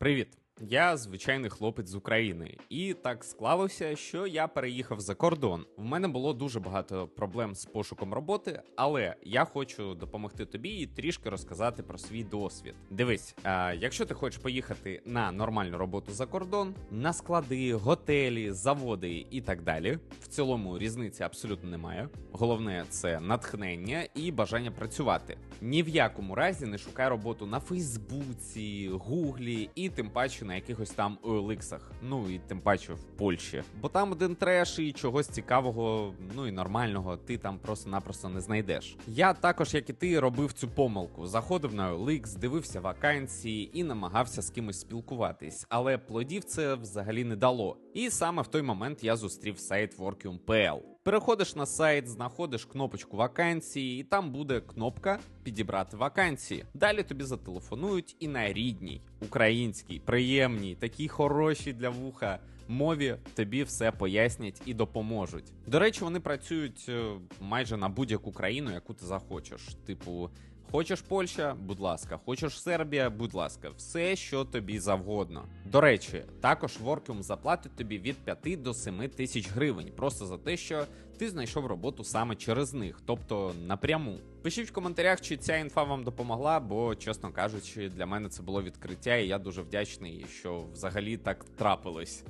Привіт! Я звичайний хлопець з України, і так склалося, що я переїхав за кордон. В мене було дуже багато проблем з пошуком роботи, але я хочу допомогти тобі і трішки розказати про свій досвід. Дивись, а, якщо ти хочеш поїхати на нормальну роботу за кордон, на склади, готелі, заводи і так далі. В цілому різниці абсолютно немає. Головне це натхнення і бажання працювати. Ні в якому разі не шукай роботу на Фейсбуці, Гуглі і тим паче на якихось там OLX. Ну і тим паче в Польщі. Бо там один треш і чогось цікавого, ну і нормального, ти там просто-напросто не знайдеш. Я також, як і ти, робив цю помилку. Заходив на OLX, дивився вакансії і намагався з кимось спілкуватись, але плодів це взагалі не дало. І саме в той момент я зустрів сайт Workium.pl. Переходиш на сайт, знаходиш кнопочку вакансії, і там буде кнопка підібрати вакансії. Далі тобі зателефонують і на рідній, українській, приємній, такій хорошій для вуха мові тобі все пояснять і допоможуть. До речі, вони працюють е, майже на будь-яку країну, яку ти захочеш. Типу, Хочеш Польща, будь ласка, хочеш Сербія, будь ласка, все, що тобі завгодно. До речі, також Workium заплатить тобі від 5 до 7 тисяч гривень, просто за те, що ти знайшов роботу саме через них, тобто напряму. Пишіть в коментарях, чи ця інфа вам допомогла, бо, чесно кажучи, для мене це було відкриття, і я дуже вдячний, що взагалі так трапилось.